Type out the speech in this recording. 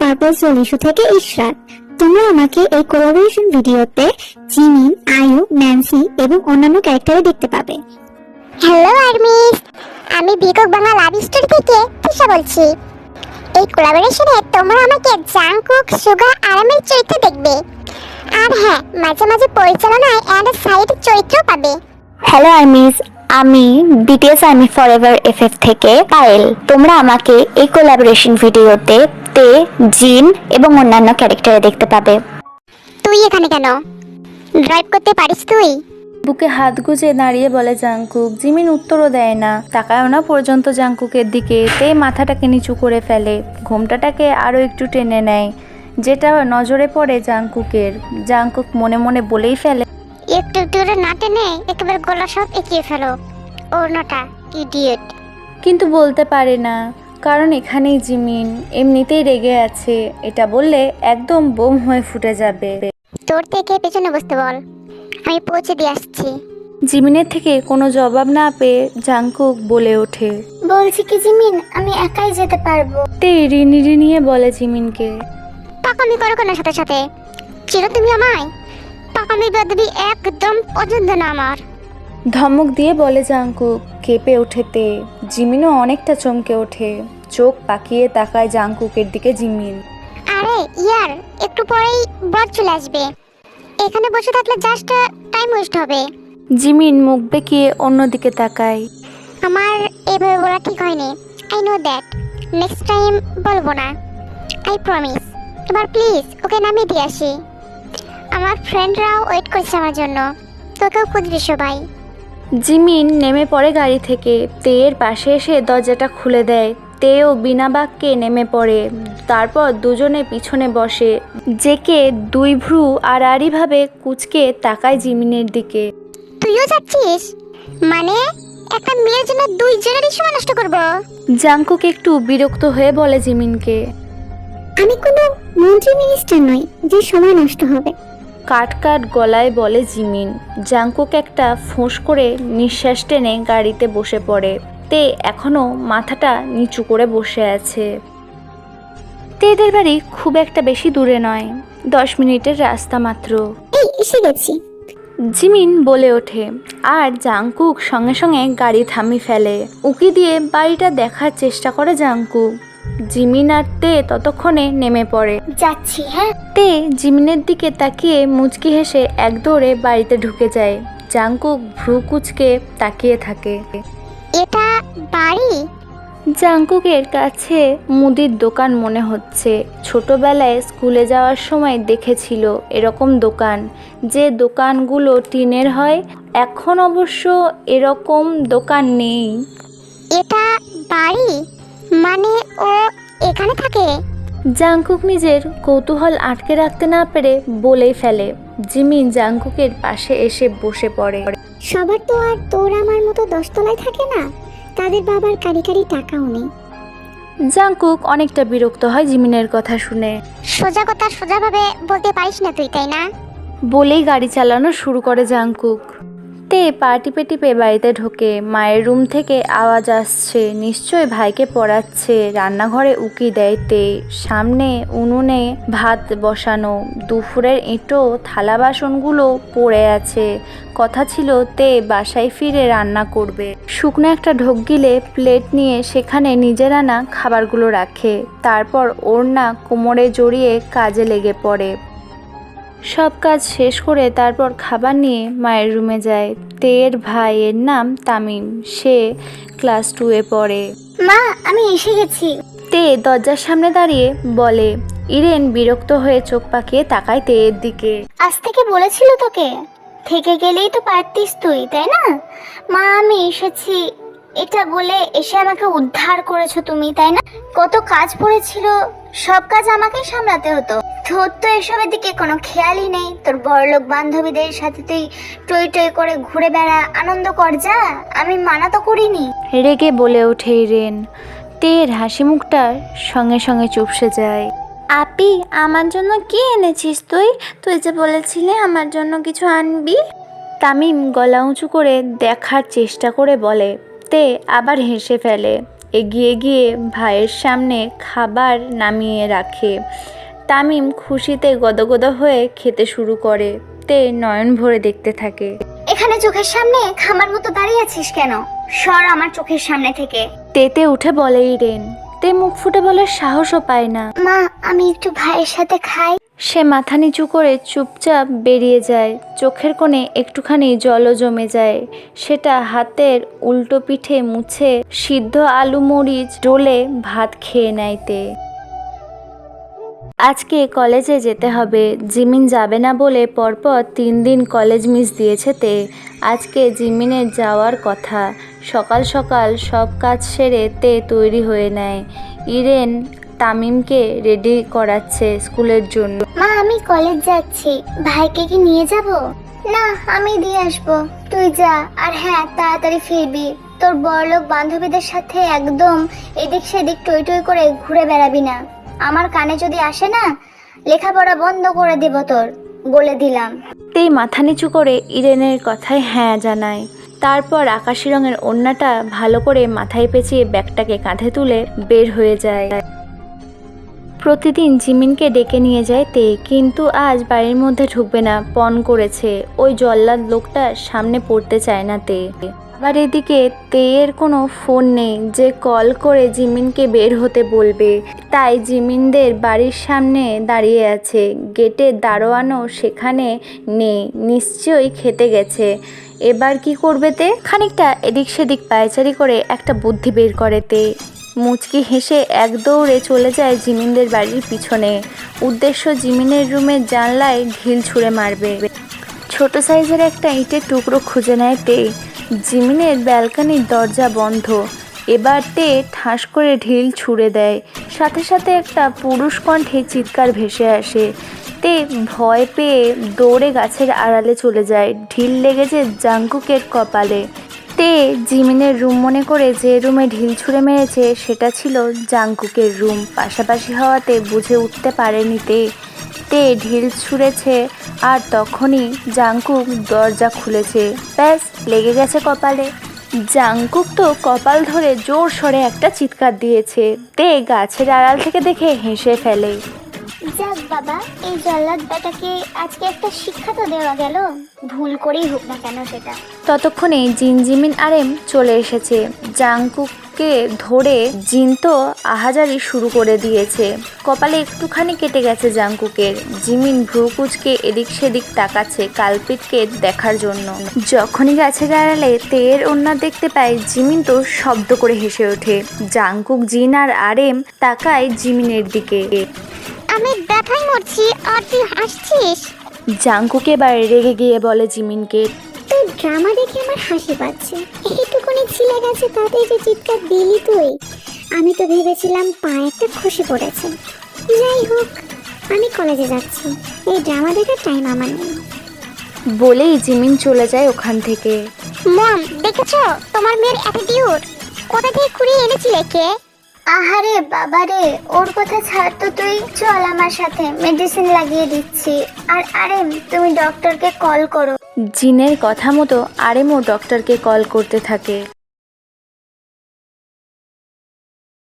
Purple issue থেকে ইশরাত তোমরা আমাকে এই কোলাবোরেশন ভিডিওতে জিমিন আয়ু ন্যান্সি এবং অন্যান্য ক্যারেক্টারে দেখতে পাবে। হ্যালো আর্মিস আমি বিকক বাংলা লাভ স্টোরি থেকে তিশা বলছি। এই কোলাবোরেশনে তোমরা আমাকে জাংকুক সুগা আরামের চরিত্র দেখবে। আর হ্যাঁ মাঝে মাঝে পরিচালনায় অ্যান্ড সাইড চরিত্র পাবে। হ্যালো আর্মিস আমি বিটিএস আর্মি ফরএভার এফএফ থেকে পায়েল তোমরা আমাকে এই কোলাবোরেশন ভিডিওতে তে জিন এবং অন্যান্য ক্যারেক্টারে দেখতে পাবে। তুই এখানে কেন? ড্রাইভ করতে পারিস তুই? বুকে হাত গুজে দাঁড়িয়ে বলে জাংকুক জিমিন উত্তরও দেয় না। তাকায়ও না পর্যন্ত জাংকুকের দিকে। তে মাথাটাকে নিচু করে ফেলে। ঘোমটাটাকে আরও একটু টেনে নেয়। যেটা নজরে পড়ে জাংকুকের। জাংকুক মনে মনে বলেই ফেলে একটু একটু করে না টেনে একেবারে গলা সব এঁকিয়ে ফেলো। ওড়নাটা ইডিয়েট কিন্তু বলতে পারে না। কারণ এখানেই জিমিন এমনিতেই রেগে আছে। এটা বললে একদম বোম হয়ে ফুটে যাবে। তোর থেকে পেছনে বসতে বল। আমি পৌঁছে দিয়ে আসছি। জিমিনের থেকে কোনো জবাব না পেয়ে জাংকুক বলে ওঠে। বলছি কি জিমিন আমি একাই যেতে পারব। তে রিনি রিনিয়ে বলে জিমিনকে। পাকামি করো কেন সাথে সাথে? চির তুমি আমায়? পাকামি বেদবি একদম পছন্দ না আমার। ধমক দিয়ে বলে জাংকুক কেঁপে ওঠেতে জিমিনও অনেকটা চমকে ওঠে। চোখ পাকিয়ে তাকায় জাংকুকের দিকে জিমিন আরে ইয়ার একটু পরেই বর চলে আসবে। এখানে বসে থাকলে জাস্ট টাইম ওয়েস্ট হবে। জিমিন মুখ বেঁকিয়ে অন্যদিকে তাকায়। আমার এভাবে বলা ঠিক হয়নি। I know that next time বলব না। আই প্রমিস এবার প্লিজ ওকে নামিয়ে দিয়ে আসি। আমার ফ্রেন্ডরাও ওয়েট করছে আমার জন্য। তোকেও খুঁজবি সবাই। জিমিন নেমে পড়ে গাড়ি থেকে। তেয়ের পাশে এসে দরজাটা খুলে দেয়। তেও বিনা বাক্যে নেমে পড়ে। তারপর দুজনে পিছনে বসে। জেকে দুই ভ্রু আর আড়াআড়িভাবে কুচকে তাকায় জিমিনের দিকে। তুইও যাচ্ছিস? মানে একটা মেয়ের জন্য দুই জনেরই সময় নষ্ট করব? জাংকুক একটু বিরক্ত হয়ে বলে জিমিনকে। আমি কোনো মন্ত্রী মিনিস্টার নই যে সময় নষ্ট হবে। কাট কাট গলায় বলে জিমিন। জাংকুক একটা ফোঁস করে নিঃশ্বাস টেনে গাড়িতে বসে পড়ে। তে এখনও মাথাটা নিচু করে বসে আছে। তেদের বাড়ি খুব একটা বেশি দূরে নয় দশ মিনিটের রাস্তা মাত্র। এই এসে গেছি। জিমিন বলে ওঠে আর জাংকুক সঙ্গে সঙ্গে গাড়ি থামি ফেলে। উকি দিয়ে বাড়িটা দেখার চেষ্টা করে জাংকুক। জিমিন আর তে ততক্ষণে নেমে পড়ে। যাচ্ছি হ্যাঁ। তে জিমিনের দিকে তাকিয়ে মুচকি হেসে এক দৌড়ে বাড়িতে ঢুকে যায়। জাংকুক ভ্রু কুচকে তাকিয়ে থাকে। এটা বাড়ি? জাংকুকের কাছে মুদির দোকান মনে হচ্ছে। ছোটবেলায় স্কুলে যাওয়ার সময় দেখেছিল এরকম দোকান। যে দোকানগুলো টিনের হয় এখন অবশ্য এরকম দোকান নেই। এটা বাড়ি? মানে ও এখানে থাকে? জাংকুক নিজের কৌতূহল আটকে রাখতে না পেরে বলেই ফেলে। জিমিন জাংকুকের পাশে এসে বসে পড়ে। সবার তো আর তোর আমার মতো দশতলায় থাকে না। তাদের বাবার কারি কারি টাকাও নেই। জাংকুক অনেকটা বিরক্ত হয় জিমিনের কথা শুনে। সোজা কথা সোজাভাবে বলতে পারিস না তুই তাই না? বলেই গাড়ি চালানো শুরু করে জাংকুক। তে পা টিপে বাড়িতে ঢোকে। মায়ের রুম থেকে আওয়াজ আসছে, নিশ্চয় ভাইকে পড়াচ্ছে, রান্নাঘরে উকি দেয় তে। সামনে উনুনে ভাত বসানো, দুপুরের এঁটো থালা বাসনগুলো পড়ে আছে। কথা ছিল তে বাসায় ফিরে রান্না করবে। শুকনো একটা ঢোক গিলে প্লেট নিয়ে সেখানে নিজের আনা খাবারগুলো রাখে। তারপর ওড়না কোমরে জড়িয়ে কাজে লেগে পড়ে। সব কাজ শেষ করে তারপর খাবার নিয়ে মায়ের রুমে যায়। তের ভাইয়ের নাম তামিম। সে ক্লাস টুয়ে পড়ে। মা আমি এসে গেছি। তে দরজার সামনে দাঁড়িয়ে বলে ইরেন বিরক্ত হয়ে চোখ পাকিয়ে তাকায় তেয়ের দিকে। আজ থেকে বলেছিল তোকে। থেকে গেলেই তো পারতিস তুই তাই না? মা আমি এসেছি। এটা বলে এসে আমাকে উদ্ধার করেছ তুমি তাই না? কত কাজ পড়েছিল সব কাজ আমাকে সামলাতে হতো। তোর তো এসবের দিকে কোনো খেয়ালই নেই। তোর বড়লোক বান্ধবীদের সাথে তুই টই টই করে ঘুরে বেড়া আনন্দ কর যা। আমি মানা তো করিনি। রেগে বলে ওঠে রেন তের হাসি মুখটা সঙ্গে সঙ্গে চুপসে যায়। আপি আমার জন্য কি এনেছিস তুই? তুই যে বলেছিলি আমার জন্য কিছু আনবি? তামিম গলা উঁচু করে দেখার চেষ্টা করে বলে তে আবার হেসে ফেলে। এগিয়ে গিয়ে ভাইয়ের সামনে খাবার নামিয়ে রাখে। তামিম খুশিতে গদগদ হয়ে খেতে শুরু করে। তে নয়ন ভরে দেখতে থাকে। এখানে চোখের সামনে খামার মতো দাঁড়িয়ে আছিস কেন? সর আমার চোখের সামনে থেকে। তেতে উঠে বলে ইরেন। তে মুখ ফুটে বলার সাহসও পায় না। মা আমি একটু ভাইয়ের সাথে খাই। সে মাথা নিচু করে চুপচাপ বেরিয়ে যায়। চোখের কোণে একটুখানি জলও জমে যায়। সেটা হাতের উল্টো পিঠে মুছে সিদ্ধ আলু মরিচ ডোলে ভাত খেয়ে নেয় তে। আজকে কলেজে যেতে হবে। জিমিন যাবে না বলে পরপর তিন দিন কলেজ মিস দিয়েছে তে। আজকে জিমিনের যাওয়ার কথা। সকাল সকাল সব কাজ সেরে তে তৈরি হয়ে নেয়। ইরেন তামিমকে রেডি করাচ্ছে স্কুলের জন্য। মা, আমি কলেজ যাচ্ছি। ভাইকে কি নিয়ে যাব? না, আমি দিয়ে আসব। তুই যা। আর হ্যাঁ তাড়াতাড়ি ফিরবি। তোর বড়লোক বান্ধবীদের সাথে একদম এদিক সেদিক টই টই করে ঘুরে বেড়াবি না। আমার কানে যদি আসে না, লেখাপড়া বন্ধ করে দেব তোর, বলে দিলাম। তেই মাথা নিচু করে ইরেনের কথায় হ্যাঁ জানায়। তারপর আকাশি রঙের ওড়নাটা ভালো করে মাথায় পেঁচিয়ে ব্যাগটাকে কাঁধে তুলে বের হয়ে যায়। প্রতিদিন জিমিনকে ডেকে নিয়ে যায় তে, কিন্তু আজ বাড়ির মধ্যে ঢুকবে না, পণ করেছে। ওই জল্লাদ লোকটা সামনে পড়তে চায় না তে। আবার এদিকে তেয়ের কোনো ফোন নেই, যে কল করে জিমিনকে বের হতে বলবে। তাই জিমিনদের বাড়ির সামনে দাঁড়িয়ে আছে। গেটের দারোয়ানও সেখানে নেই, নিশ্চয়ই খেতে গেছে। এবার কি করবে তে? খানিকটা এদিক সেদিক পায়চারি করে একটা বুদ্ধি বের করে তে। মুচকি হেসে এক দৌড়ে চলে যায় জিমিনদের বাড়ির পিছনে। উদ্দেশ্য জিমিনের রুমের জানলায় ঢিল ছুঁড়ে মারবে। ছোট সাইজের একটা ইটের টুকরো খুঁজে নেয় তে। জিমিনের ব্যালকানির দরজা বন্ধ। এবার তে ঠাস করে ঢিল ছুঁড়ে দেয়। সাথে সাথে একটা পুরুষ কণ্ঠে চিৎকার ভেসে আসে। তে ভয় পেয়ে দৌড়ে গাছের আড়ালে চলে যায়। ঢিল লেগেছে জাঙ্কুকের কপালে। তে জিমিনের রুম মনে করে যে রুমে ঢিল ছুঁড়ে মেরেছে, সেটা ছিল জাঙ্কুকের রুম। পাশাপাশি হওয়াতে বুঝে উঠতে পারেনি তে তে ঢিল ছুঁড়েছে আর তখনই জাঙ্কুক দরজা খুলেছে। ব্যাস লেগে গেছে কপালে। জাঙ্কুক তো কপাল ধরে জোর সরে একটা চিৎকার দিয়েছে। তে গাছের আড়াল থেকে দেখে হেসে ফেলে। যাক বাবা এই জল্লাদ বেটাকে আজকে একটা শিক্ষা তো দেওয়া গেল। ভুল করেই হোক না কেন সেটা। ততক্ষণে জিনজিমিন আরেম চলে এসেছে। জাংকুককে ধরে জিন তো আহাজারি শুরু করে দিয়েছে। কপালে একটুখানি কেটে গেছে জাংকুকের জিমিন ভ্রুকুচকে এদিক সেদিক তাকাচ্ছে কালপিটকে দেখার জন্য। যখনই গাছে গাড়ালে তেয়ের ওন্না দেখতে পায় জিমিন তো শব্দ করে হেসে ওঠে। জাংকুক জিন আর আরেম তাকায় জিমিনের দিকে। আমি ব্যথায় মরছি আর তুই হাসছিস? জাংকুক এবার রেগে গিয়ে বলে জিমিনকে তোর ড্রামা দেখে আমার হাসি পাচ্ছে। এইটুকুনি ছিলে গেছে তাতে যে চিৎকার দিলি তুই। আমি তো ভেবেছিলাম পা একটা খুশি পড়েছে। যাই হোক আমি কলেজে যাচ্ছি। এই ড্রামা দেখার টাইম আমার নেই। বলেই জিমিন চলে যায় ওখান থেকে। মম দেখেছ? তোমার মেয়ের অ্যাটিটিউড কোথা থেকে কুড়িয়ে এনেছিলে কে? আহারে বাবারে ওর কথা ছাড় তো তুই। চল আমার সাথে মেডিসিন লাগিয়ে দিচ্ছি। আর আরে তুমি ডক্টরকে কল করো। জিনের কথা মতো আরেমও ডক্টরকে কল করতে থাকে।